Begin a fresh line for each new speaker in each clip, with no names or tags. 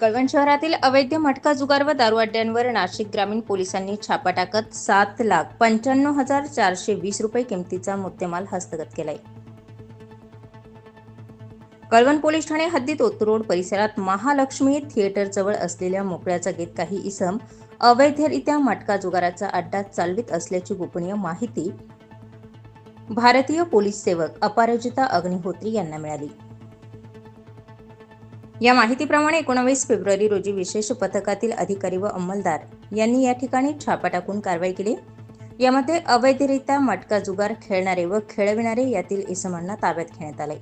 कळवण शहरातील अवैध मटका जुगार व दारू अड्ड्यांवर नाशिक ग्रामीण पोलिसांनी छापा टाकत सात लाख पंच्याण्णव हजार चारशे वीस रुपये किमतीचा मुद्देमाल हस्तगत केलाय. कळवण पोलीस ठाणे हद्दीत ओतरोड परिसरात महालक्ष्मी थिएटर जवळ असलेल्या मोकळ्या जागेत काही इसम अवैधरित्या मटका जुगाराचा अड्डा चालवित असल्याची गोपनीय माहिती भारतीय पोलीस सेवक अपराजिता अग्निहोत्री यांना मिळाली. या माहितीप्रमाणे एकोणावीस फेब्रुवारी रोजी विशेष पथकातील अधिकारी व अंमलदार यांनी या ठिकाणी छापा टाकून कारवाई केली. यामध्ये अवैधरित्या मटका जुगार खेळणारे व खेळविणारे यातील इसमांना ताब्यात घेण्यात आले.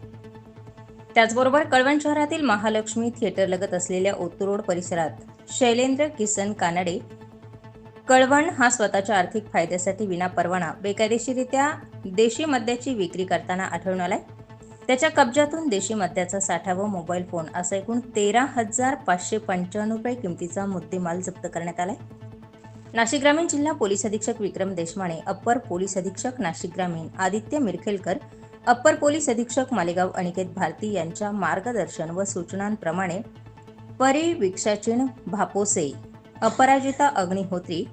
त्याचबरोबर कळवण शहरातील महालक्ष्मी थिएटर लगत असलेल्या ओतुरोड परिसरात शैलेंद्र किसन कानडे कळवण हा स्वतःच्या आर्थिक फायद्यासाठी विना परवाना बेकायदेशीरित्या देशी मद्याची विक्री करताना आढळून आलाय. त्याच्या कब्जातून देशी मद्याचा साठा व मोबाईल फोन असा एकूण तेरा हजार पाचशे पंच्याण्णव रुपये किमतीचा मुद्देमाल जप्त करण्यात आलाय. नाशिक ग्रामीण जिल्हा पोलीस अधीक्षक विक्रम देशमाने अप्पर पोलीस अधीक्षक नाशिक ग्रामीण आदित्य मिरखेलकर अप्पर पोलीस अधीक्षक मालेगाव अनिकेत भारती यांच्या मार्गदर्शन व सूचनांप्रमाणे परिवीक्षाचीण भापोसे अपराजिता अग्निहोत्री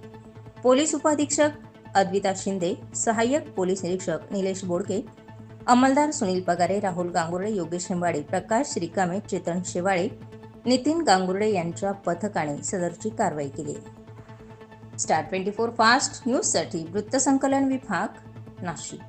पोलीस उपअधीक्षक अद्विता शिंदे सहाय्यक पोलीस निरीक्षक निलेश बोडके अंमलदार सुनील पगारे राहुल गांगुर्डे योगेश हिंबाडे प्रकाश रिकामे चेतन शेवाळे नितीन गांगुर्डे यांच्या पथकाने सदरची कारवाई केली. स्टार ट्वेंटी फोर फास्ट न्यूजसाठी वृत्तसंकलन विभाग नाशिक.